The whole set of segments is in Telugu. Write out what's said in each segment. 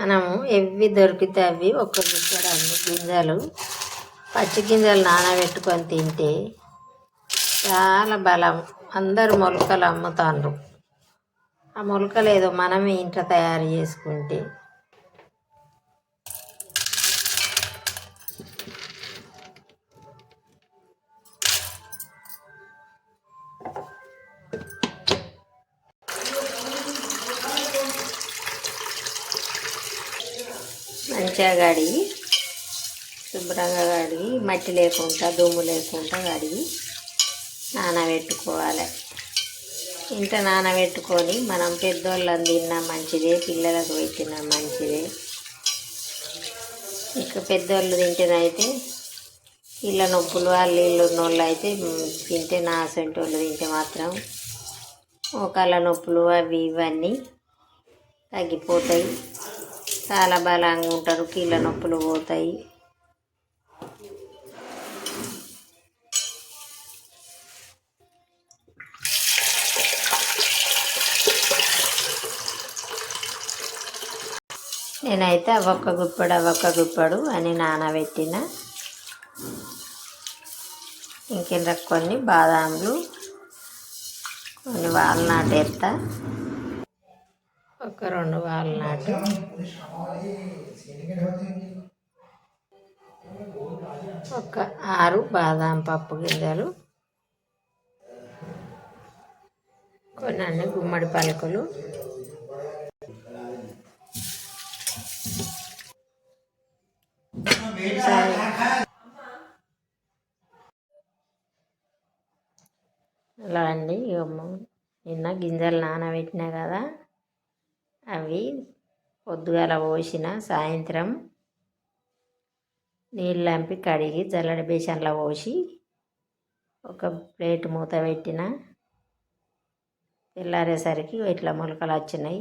మనము ఎవి దొరికితే అవి ఒక గుక్కడు అన్ని గింజలు పచ్చి గింజలు నానబెట్టుకొని తింటే చాలా బలం. అందరు మొలకలు అమ్ముతాండ్రు. ఆ మొలకలు ఏదో మనమే ఇంట్లో తయారు చేసుకుంటే మంచిగా కడిగి శుభ్రంగా కడిగి మట్టి లేకుండా దుమ్ము లేకుండా కడిగి నానబెట్టుకోవాలి. ఇంత నానబెట్టుకొని మనం పెద్దోళ్ళని తిన్నా మంచిదే పిల్లలకు పెట్టినా మంచిదే. ఇక పెద్దోళ్ళు తింటేనైతే ఇళ్ళ నొప్పులు వాళ్ళు ఇళ్ళు ఉన్నోళ్ళు అయితే తింటే నా అసంటి వాళ్ళు తింటే మాత్రం ఒకళ్ళ నొప్పులు అవి ఇవన్నీ తగ్గిపోతాయి. చాలా బలంగా ఉంటారు కీళ్ళ నొప్పులు పోతాయి. నేనైతే ఒక్క గుప్పడు ఒక్క గుప్పడు అని నానబెట్టిన. ఇంకెంత కొన్ని బాదాములు కొన్ని వాల్నాట్ ఎత్తా ఒక రెండు వాల్నాట్ ఒక ఆరు బాదాం పప్పు గింజలు. కొన్ని అన్ని గుమ్మడి పలుకులు. అలా అండి నిన్న గింజలు నానబెట్టినా కదా. అవి పొద్దుగాల పోసిన సాయంత్రం నీళ్ళంపి కడిగి జల్లడి బేసన్లో పోసి ఒక ప్లేట్ మూత పెట్టిన తెల్లారేసరికి ఇట్లా మొలకలు వచ్చినాయి.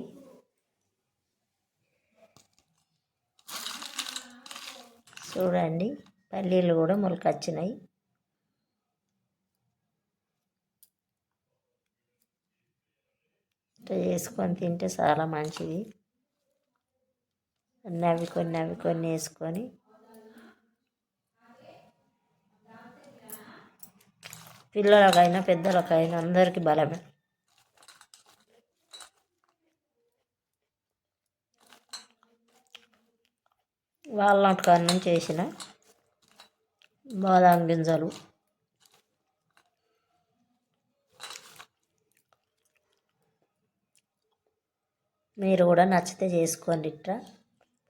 చూడండి పల్లీలు కూడా మొలకొచ్చినాయి. ఇట్లా చేసుకొని తింటే చాలా మంచిది. అన్ని అవి కొన్ని అవి కొన్ని వేసుకొని. పిల్లలకైనా పెద్దలకైనా అందరికీ బలమే. వాల్నట్ కారణం చేసిన బాదాం గింజలు. మీరు కూడా నచ్చితే చేసుకోండి ఇట్లా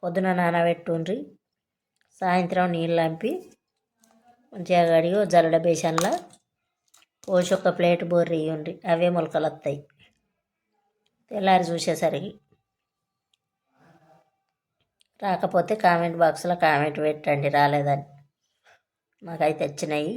పొద్దున నానబెట్టుండ్రి. సాయంత్రం నీళ్ళు అంపి మంచిగా కడిగి జల్లడ బేసన్లో పోసి ఒక ప్లేట్ బొర్రి ఇవ్వండి అవే మొలకలు వస్తాయి తెల్లారి చూసేసరికి. రాకపోతే కామెంట్ బాక్స్లో కామెంట్ పెట్టండి రాలేదని. మాకైతే వచ్చినాయి.